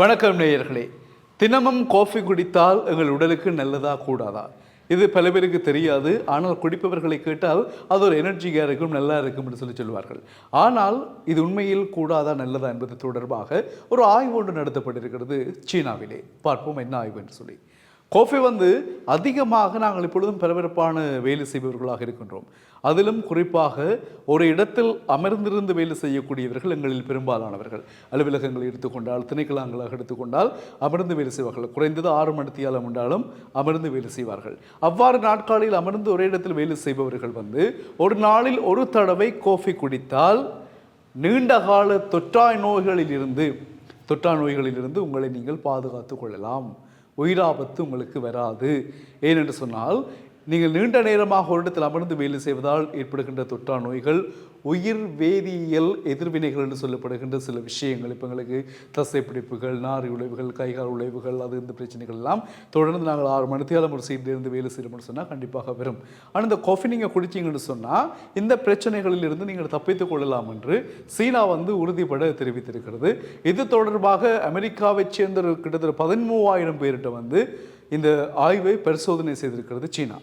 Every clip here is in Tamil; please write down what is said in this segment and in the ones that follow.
வணக்கம் நேயர்களே. தினமும் காஃபி குடித்தால் எங்கள் உடலுக்கு நல்லதா கூடாதா? இது பல பேருக்கு தெரியாது. ஆனால் குடிப்பவர்களை கேட்டால் அது ஒரு எனர்ஜியாக இருக்கும் நல்லா இருக்கும் என்று சொல்லி சொல்வார்கள். ஆனால் இது உண்மையில் கூடாதா நல்லதா என்பது தொடர்பாக ஒரு ஆய்வு ஒன்று நடத்தப்பட்டிருக்கிறது சீனாவிலே. பார்ப்போம் என்ன ஆய்வு என்று சொல்லி. கோஃபி வந்து அதிகமாக நாங்கள் இப்பொழுதும் பரபரப்பான வேலை செய்பவர்களாக இருக்கின்றோம். அதிலும் குறிப்பாக ஒரு இடத்தில் அமர்ந்திருந்து வேலை செய்யக்கூடியவர்கள் எங்களில் பெரும்பாலானவர்கள். அலுவலகங்களை எடுத்துக்கொண்டால் திணைக்களங்களாக எடுத்துக்கொண்டால் அமர்ந்து வேலை செய்வார்கள். குறைந்தது ஆறு மணித்தியாலம் உண்டாலும் அமர்ந்து வேலை செய்வார்கள். அவ்வாறு நாட்காலில் அமர்ந்து ஒரே இடத்தில் வேலை செய்பவர்கள் வந்து ஒரு நாளில் ஒரு தடவை கோஃபி குடித்தால் நீண்ட கால தொற்றாய் நோய்களிலிருந்து தொற்றா நோய்களிலிருந்து உங்களை நீங்கள் பாதுகாத்துக் கொள்ளலாம். உயிராபத்து உங்களுக்கு வராது. ஏனென்று சொன்னால் நீங்கள் நீண்ட நேரமாக ஒரு இடத்தில் அமர்ந்து வேலை செய்வதால் ஏற்படுகின்ற தொற்றா நோய்கள் உயிர் வேதியியல் எதிர்வினைகள் என்று சொல்லப்படுகின்ற சில விஷயங்கள். இப்போ எங்களுக்கு தசை பிடிப்புகள் நாரி உழைவுகள் கைகால் உழைவுகள் அது இந்த பிரச்சனைகள் எல்லாம் தொடர்ந்து நாங்கள் ஆறு மணித்தியாலம் ஒரு சீட்டிலிருந்து வேலை செய்யணும்னு சொன்னால் கண்டிப்பாக வரும். ஆனால் இந்த காஃபி நீங்கள் குடிச்சிங்கன்னு சொன்னால் இந்த பிரச்சனைகளிலிருந்து நீங்கள் தப்பித்துக் கொள்ளலாம் என்று சீனா வந்து உறுதிப்பட தெரிவித்திருக்கிறது. இது தொடர்பாக அமெரிக்காவைச் சேர்ந்த கிட்டத்தட்ட பதிமூவாயிரம் பேர்கிட்ட வந்து இந்த ஆய்வை பரிசோதனை செய்திருக்கிறது சீனா.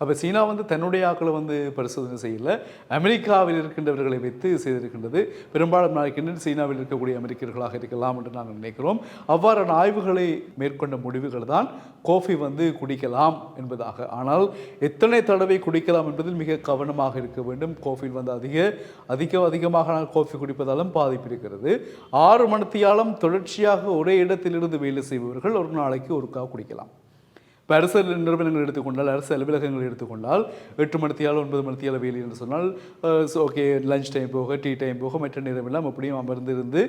அப்போ சீனா வந்து தன்னுடைய ஆக்களை வந்து பரிசோதனை செய்யல. அமெரிக்காவில் இருக்கின்றவர்களை வைத்து செய்திருக்கின்றது. பெரும்பாலும் நாளைக்கு சீனாவில் இருக்கக்கூடிய அமெரிக்கர்களாக இருக்கலாம் என்று நாங்கள் நினைக்கிறோம். அவ்வாறான ஆய்வுகளை மேற்கொண்ட முடிவுகள் தான் கோஃபி வந்து குடிக்கலாம் என்பதாக. ஆனால் எத்தனை தடவை குடிக்கலாம் என்பதில் மிக கவனமாக இருக்க வேண்டும். கோஃபியில் வந்து அதிக அதிக அதிகமாக நாங்கள் கோஃபி குடிப்பதாலும் பாதிப்பு இருக்கிறது ஆறு மணித்தியாலம் தொடர்ச்சியாக ஒரே இடத்திலிருந்து வேலை செய்பவர்கள் ஒரு நாளைக்கு ஒருக்கா குடிக்கலாம். இப்போ அரசு நிறுவனங்கள் எடுத்துக்கொண்டால் அரசு அலுவலகங்கள் எடுத்துக்கொண்டால் எட்டு மணித்தியால் ஒன்பது மணித்தியால் வேலை என்று சொன்னால் ஓகே லஞ்ச் டைம் போக டீ டைம் போக மற்ற நேரம் எல்லாம் அப்படியும் அமர்ந்திருந்து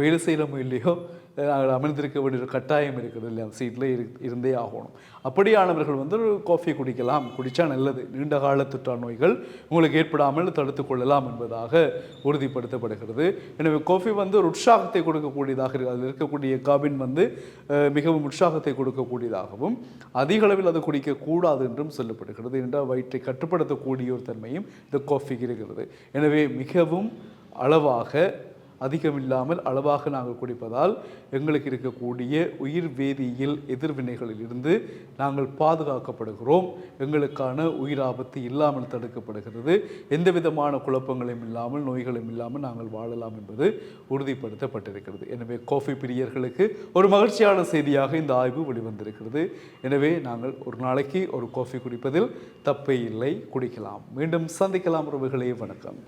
வேலை செய்யலாமோ இல்லையோ நாங்கள் அமர்ந்திருக்க வேண்டிய ஒரு கட்டாயம் இருக்கிறது இல்லையா? சீட்டில் இரு இருந்தே ஆகணும். அப்படியானவர்கள் வந்து ஒரு காஃபி குடிக்கலாம். குடித்தா நல்லது. நீண்ட கால தொற்றா நோய்கள் உங்களுக்கு ஏற்படாமல் தடுத்துக் கொள்ளலாம் என்பதாக உறுதிப்படுத்தப்படுகிறது. எனவே காஃபி வந்து ஒரு உற்சாகத்தை கொடுக்கக்கூடியதாக இருக்குது அதில் இருக்கக்கூடிய காபின் வந்து மிகவும் உற்சாகத்தை கொடுக்கக்கூடியதாகவும் அதிக அளவில் அது குடிக்கக்கூடாது என்றும் சொல்லப்படுகிறது. என்றால் வயிற்றை கட்டுப்படுத்தக்கூடிய ஒரு தன்மையும் இந்த காஃபிக்கு இருக்கிறது. எனவே மிகவும் அளவாக அதிகமில்லாமல் அளவாக நாங்கள் குடிப்பதால் எங்களுக்கு இருக்கக்கூடிய உயிர் வேதியியல் எதிர்வினைகளில் இருந்து நாங்கள் பாதுகாக்கப்படுகிறோம். எங்களுக்கான உயிர் ஆபத்து இல்லாமல் தடுக்கப்படுகிறது. எந்த விதமான குழப்பங்களும் இல்லாமல் நோய்களும் இல்லாமல் நாங்கள் வாழலாம் என்பது உறுதிப்படுத்தப்பட்டிருக்கிறது. எனவே காஃபி பிரியர்களுக்கு ஒரு மகிழ்ச்சியான செய்தியாக இந்த ஆய்வு வெளிவந்திருக்கிறது. எனவே நாங்கள் ஒரு நாளைக்கு ஒரு காஃபி குடிப்பதில் தப்பே இல்லை. குடிக்கலாம். மீண்டும் சந்திக்கலாம். உறவுகளே வணக்கம்.